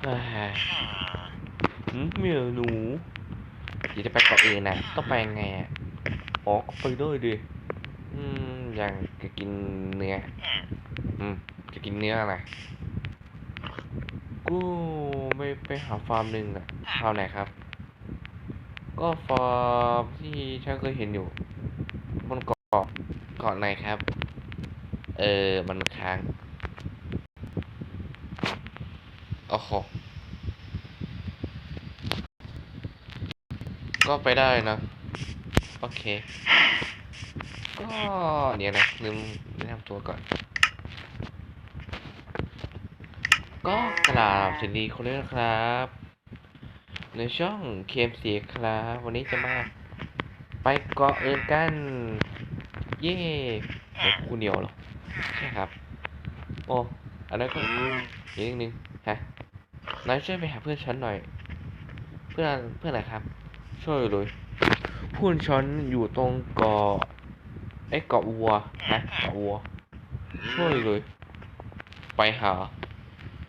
เอ้ยหืมเหมียวหนูเดี๋ยวจะไปเกาะอื่นน่ะต้องไปยังไงอะอ๋อก็ไปด้วยดิอืมอย่างจะกินเนื้ออืมจะกินเนื้ออะไรกูไม่ไปหาฟาร์มหนึ่งอะฟาร์มไหนครับ ก็ฟาร์มที่ฉันเคยเห็นอยู่บนเกาะเกาะไหนครับ เออมันค้าง โอ้โหก็ไปได้นะ โอเค ก็เดี๋ยวนะลืมแนะนำตัวก่อน ก็กราบสวัสดีคนด้วยนะครับ ในช่องเคมสีครับ วันนี้จะมา ไปเกาะอื่นกัน เย่เดี๋ยวคู่เดียวเหรอ ใช่ครับ โอ้ อันนั้นก็อีกนิดนึงฮะ นายช่วยไปหาเพื่อนฉันหน่อย เพื่อนเพื่อนอะไรครับ ช่วยเลยเพื่อนฉันอยู่ตรงเกาะไอ้เกาะวัวฮะเกาะวัว ช่วยเลย ไปหา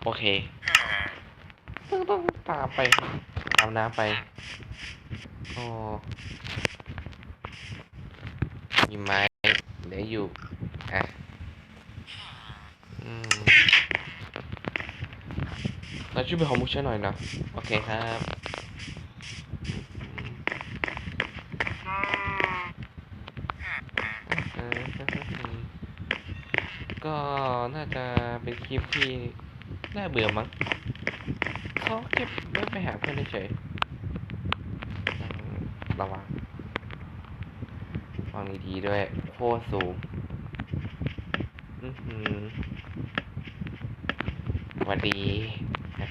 โอเคต้องต้องตามไปตามน้ำไปอ๋อมีไม้เหลืออยู่อะอืม เราช่วยไปหอมุกฉันหน่อยนะ โอเคครับก็น่าจะเป็นคลิปที่น่าเบื่อมั้งเขาเก็บไว้ไปหาเพื่อนเฉยระวังฟังดีๆด้วย โคตรสูงอือหือหวัสดี นะ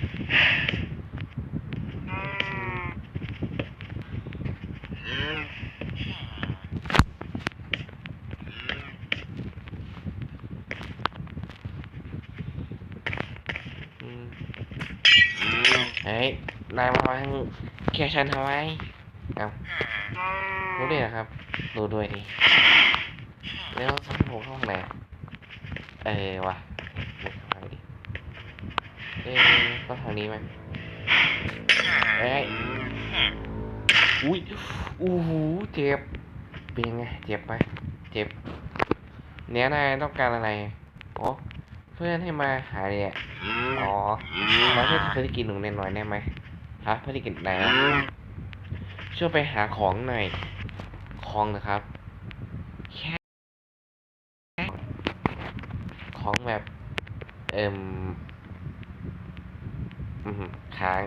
อืมเฮ้ยนายมาวางแค่ฉันทำไมเอ้ารู้ด้วยนะครับรู้ด้วยดิแล้วฉันผมเข้าห้องไหนเออว่ะ เอ๊ก็ทางนี้ไหมเอ้ยอุ้ยอู้หูเจ็บ เป็นไง เจ็บไหมเจ็บ เนี้ยนายต้องการอะไรโอ๋อเพื่อนให้มาหาเนี่ยอ๋อมาช่วยทำภารกิจหนึ่งหน่อยได้ไหมฮะภารกิจไหนอะช่วยไปหาของหน่อย ของนะครับ แค่ ของแบบ เอิ่มอืม ค้าง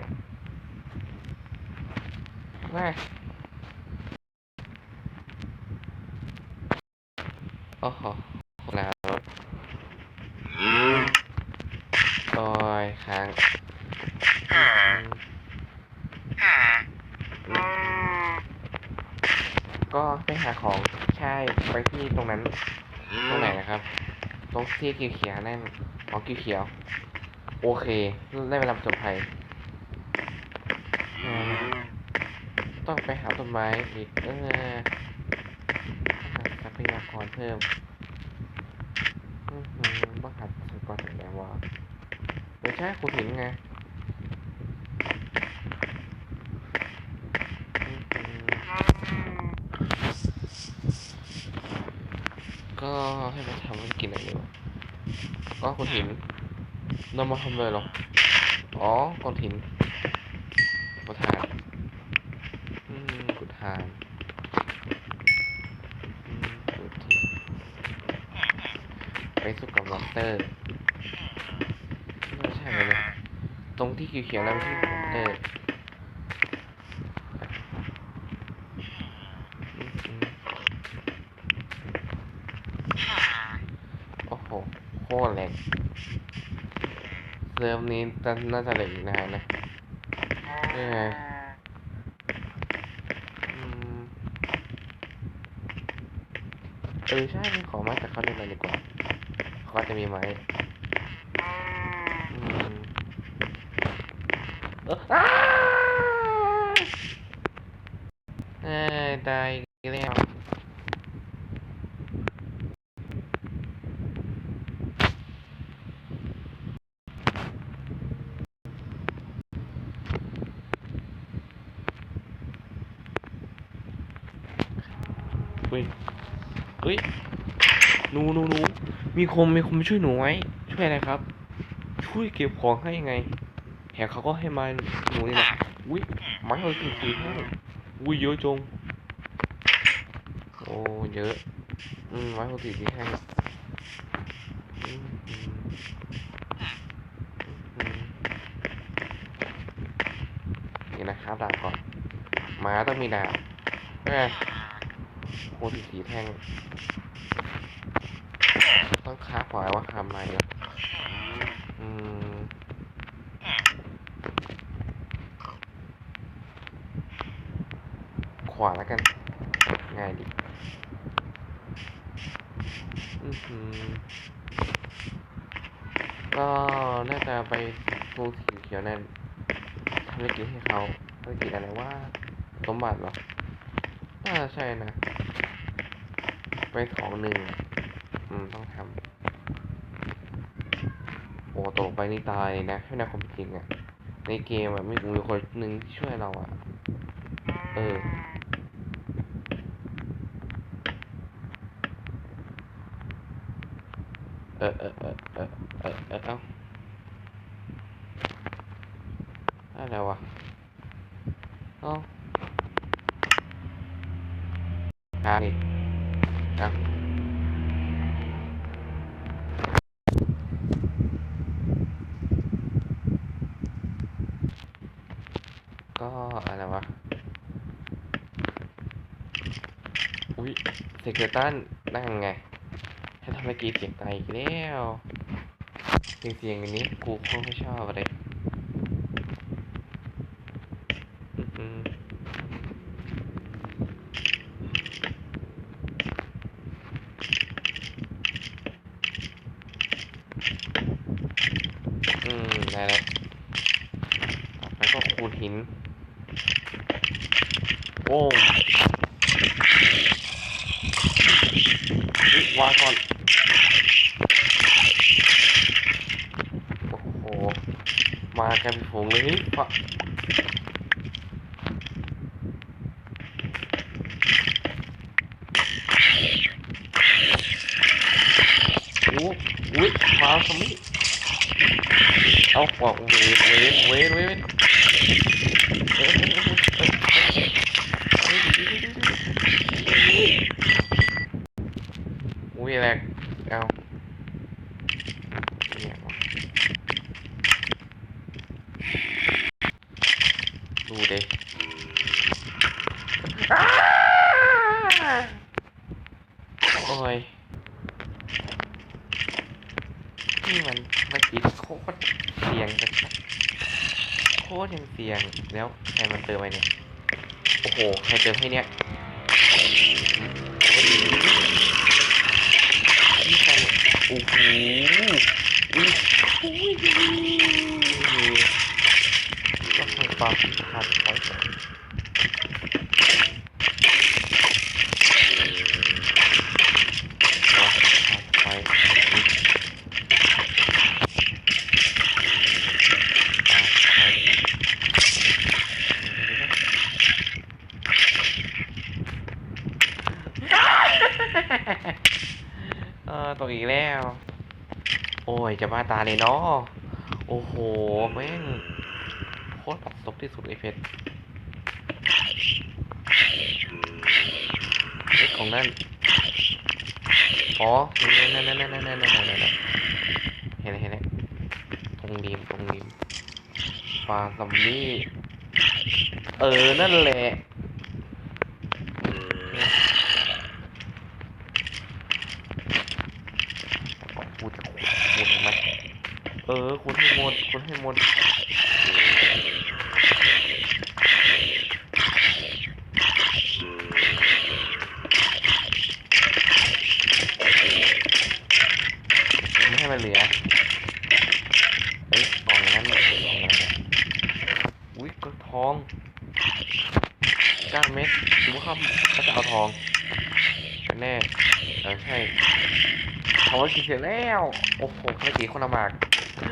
ว่าโอ้โหนาวโอ้ยค้างก็ไปหาของใช่ไปที่ตรงนั้น ตรงไหนนะครับ ตรงที่เขียวๆนั่นอ๋อเขียวๆ โอเค ได้เวลาผจญภัยต้องไปหาต้นไม้อีกเออหาทรัพยากรเพิ่มบ้าหัดทรัพยากรถึงแล้ววะไม่ใช่คุณหินไงก็ให้มาทำให้กินอะไรดีวะก็คุณหิน นำมาทำเลยเหรอ อ๋อก้อนหินประธานอืมกุทานอืมกุทีไปสู้กับมอนเตอร์ไม่ใช่เนี่ยตรงที่เขียวๆนั่นไม่ใช่มอนเตอร์อืมอืมโอ้โหโคตรแรง เซิร์ฟนี้น่าจะเหลืออีกนานนะเอออืมเออใช่มีของมาจากเขาเล่นเลยดีกว่าเขาจะมีไหมอืมเอออ้าเอ้ยตายอีกแล้ว เฮ้ยเฮ้ยหนูหนูหนู มีคมมีคมช่วยหนูไว้ช่วยอะไรครับ ช่วยเก็บของให้ยังไงแหกเขาก็ให้มาหนูนี่แหละอุ้ยไม้เอาสี่สี่ห้าอุ้ยเยอะจงโอ้เยอะอืมไม้เอาสี่สี่ห้านี่นะครับดาบก่อนมาต้องมีดาบใช่โคตรสีแท่ง ต้องค้าขวายว่าทำมาเยอะอืมขวาแล้วกันง่ายดีอือหือก็น่าจะไปทูสีเขียวนั่นภารกิจให้เขาภารกิจอะไรว่าสมบัติเหรอน่าใช่นะ ไปของหนึ่ง อืม ต้องทำโอ้ตกไปนี่ตายเลยนะให้ในความจริงอะในเกมอะมีมีคนหนึ่งที่ช่วยเราอะเออเออเออเออเออเออเออเอ้าอะไรวะเอ้าหาดิเอ้าก็ อะไรวะ อุ้ยเซกเตอร์ตันนั่งไงให้ทำไมกีเสียงไตอีกแล้วเสียงเสียงอันนี้กูโคตรไม่ชอบเลยอื้อหืออืมได้แล้วต่อไปก็คูณหิน โอ้มอุ๊ย วางก่อน โอ้โห มากันเป็นฝูงเลยเฮ้ยฟะโอ้อุ้ยมาสมิเอาขวาเวทเวทเวทเวทเอ้ยเอ้ยเอ้ยเอ้ยเอ้ยอุ้ยแรกเอาเนี่ยวะดูดิอ้าโอ้ย นี่มันเมื่อกี้โคตรเสียงกันโคตรยังเสียงแล้วใครมันเติมไปเนี่ย โอ้โห ใครเติมให้เนี่ยโอ้ยนี่ใครเนี่ยโอ้โหอุ้ยอุ้ยก็ทำความขาดไปไอตกอีกแล้ว โอ้ย จะมาตาเลยเนาะโอ้โห แม่ง โคตรปัดตกที่สุดไอเพชรไอของนั่น อ๋อ นั่นนั่นนั่นนั่นนั่นนั่นนั่นเห็นเห็นตรงริมตรงริมฟาซัมบี้ เออ นั่นแหละ เออคุณให้หมดคุณให้หมดไม่ให้มันเหลือเอ้ยกล่องนั้นมันคืองนะอุ้ยก็ทองเก้าเม็ดดูว่าเขาเขาจะเอาทองแน่เออใช่ทำไว้กินเสร็จแล้ว โอ้โหเมื่อกี้คนละหมาก โอ้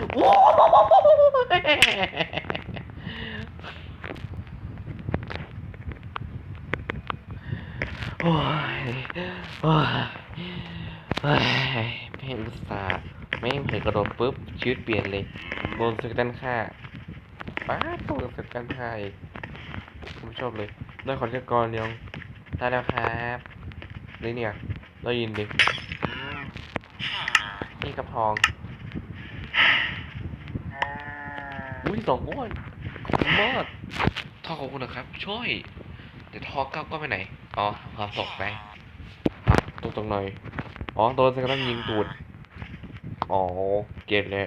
โอ้ยโอ้ยเฮ้ยแม่งอุตส่าห์แม่งเผยกระโดดปุ๊บชีวิตเปลี่ยนเลยโดนสึกด้านข้าป้าดโดนสึกด้านข้าอีกผมชอบเลยได้ขอเช็คกรยังได้แล้วครับนี่เนี่ยได้ยินดินี่กระพอง อุ้ยสองก้อนขอบคุณมากท่อขอบคุณนะครับ ช่วยแต่ท่อเก้าก็ไปไหน อ๋อความตกไปอะตรงตรงหน่อย อ๋อโดนสกัดยิงตูด อ๋อ เก็ตเลย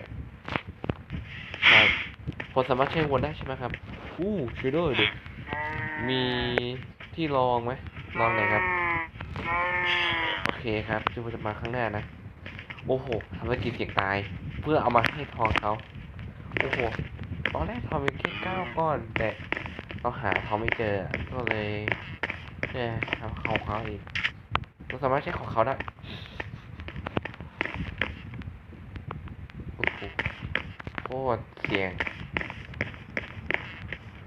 ใช่ผมสามารถใช้วนได้ใช่ไหมครับ อู้ช่วยด้วยดิมีที่รองไหมรองไหนครับ โอเคครับจึงจะมาข้างหน้านะ โอ้โหทำธุรกิจเสี่ยงตาย เพื่อเอามาให้ทองเขา โอ้โห ตอนแรกทองมีแค่เก้าก้อน แต่เราหาทองไม่เจอ ก็เลยเนี่ยทำของเขาอีกเราสามารถใช้ของเขาได้โอ้โหโคตรเสี่ยง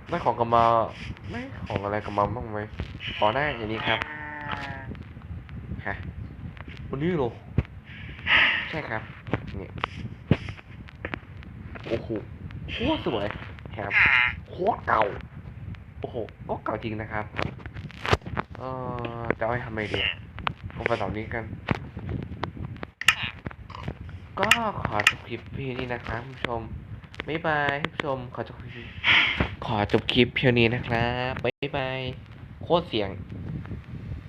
ได้ของกำมาไม่ของอะไรกำมาบ้างไหมขอได้อย่างนี้ครับฮะวันนี้เหรอใช่ครับเนี่ยโอ้โห โคตรสวยแถมโคตรเก่า โอ้โหก็เก่าจริงนะครับ เออจะเอาไปทำไมดีผมไปต่อนี้กัน ก็ขอจบคลิปเพียงนี้นะครับคุณผู้ชมบ๊ายบายท่านผู้ชม ขอจบคลิปขอจบคลิปเพียงนี้นะครับบ๊ายบายโคตรเสียง